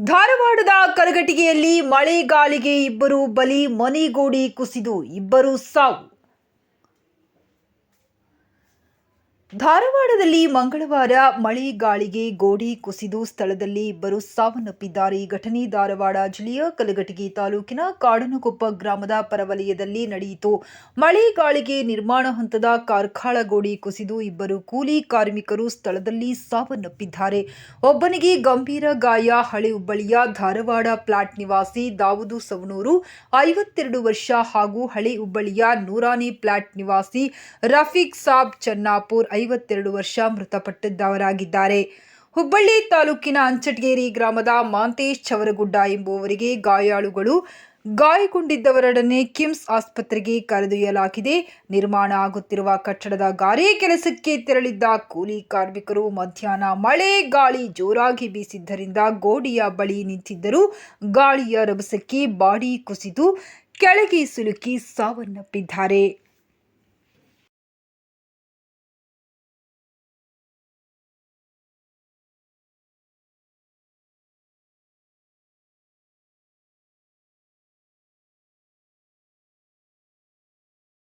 ಧಾರವಾಡದ ಕರಗಟಿಗೆಯಲ್ಲಿ ಮಳೆ ಗಾಳಿಗೆ ಇಬ್ಬರು ಬಲಿ ಮನೆಗೋಡಿ ಕುಸಿದು ಇಬ್ಬರು ಸಾವು. ಧಾರವಾಡದಲ್ಲಿ ಮಂಗಳವಾರ ಮಳೆ ಗಾಳಿಗೆ ಗೋಡೆ ಕುಸಿದು ಸ್ಥಳದಲ್ಲಿ ಇಬ್ಬರು ಸಾವನ್ನಪ್ಪಿದ್ದಾರೆ. ಘಟನೆ ಧಾರವಾಡ ಜಿಲ್ಲೆಯ ಕಲಘಟಗಿ ತಾಲೂಕಿನ ಕಾಡನಕೊಪ್ಪ ಗ್ರಾಮದ ಪರವಲಯದಲ್ಲಿ ನಡೆಯಿತು. ಮಳೆ ಗಾಳಿಗೆ ನಿರ್ಮಾಣ ಹಂತದ ಕಾರ್ಖಾಳ ಗೋಡೆ ಕುಸಿದು ಇಬ್ಬರು ಕೂಲಿ ಕಾರ್ಮಿಕರು ಸ್ಥಳದಲ್ಲಿ ಸಾವನ್ನಪ್ಪಿದ್ದಾರೆ. ಒಬ್ಬನಿಗೆ ಗಂಭೀರ ಗಾಯ, ಹಳೆ ಹುಬ್ಬಳ್ಳಿಯ ಧಾರವಾಡ ಪ್ಲಾಟ್ ನಿವಾಸಿ ದಾವೂದು ಸವನೂರು ಐವತ್ತೆರಡು ವರ್ಷ ಹಾಗೂ ಹಳೆ ಹುಬ್ಬಳ್ಳಿಯ ನೂರಾನಿ ಪ್ಲಾಟ್ ನಿವಾಸಿ ರಫೀಕ್ ಸಾಬ್ ಚನ್ನಾಪುರ್ ಐವತ್ತೆರಡು ವರ್ಷ ಮೃತಪಟ್ಟಿದ್ದವರಾಗಿದ್ದಾರೆ. ಹುಬ್ಬಳ್ಳಿ ತಾಲೂಕಿನ ಅಂಚಟಗೇರಿ ಗ್ರಾಮದ ಮಾಂತೇಶ್ ಚವರಗುಡ್ಡ ಎಂಬುವವರಿಗೆ ಗಾಯಾಳುಗಳು ಗಾಯಗೊಂಡಿದ್ದವರೊಡನೆ ಕಿಮ್ಸ್ ಆಸ್ಪತ್ರೆಗೆ ಕರೆದೊಯ್ಯಲಾಗಿದೆ. ನಿರ್ಮಾಣ ಆಗುತ್ತಿರುವ ಕಟ್ಟಡದ ಗಾರೆ ಕೆಲಸಕ್ಕೆ ತೆರಳಿದ್ದ ಕೂಲಿ ಕಾರ್ಮಿಕರು ಮಧ್ಯಾಹ್ನ ಮಳೆ, ಗಾಳಿ ಜೋರಾಗಿ ಬೀಸಿದ್ದರಿಂದ ಗೋಡೆಯ ಬಳಿ ನಿಂತಿದ್ದರು. ಗಾಳಿಯ ರಭಸಕ್ಕೆ ಬಾಡಿ ಕುಸಿದು ಕೆಳಗೆ ಸಿಲುಕಿ ಸಾವನ್ನಪ್ಪಿದ್ದಾರೆ.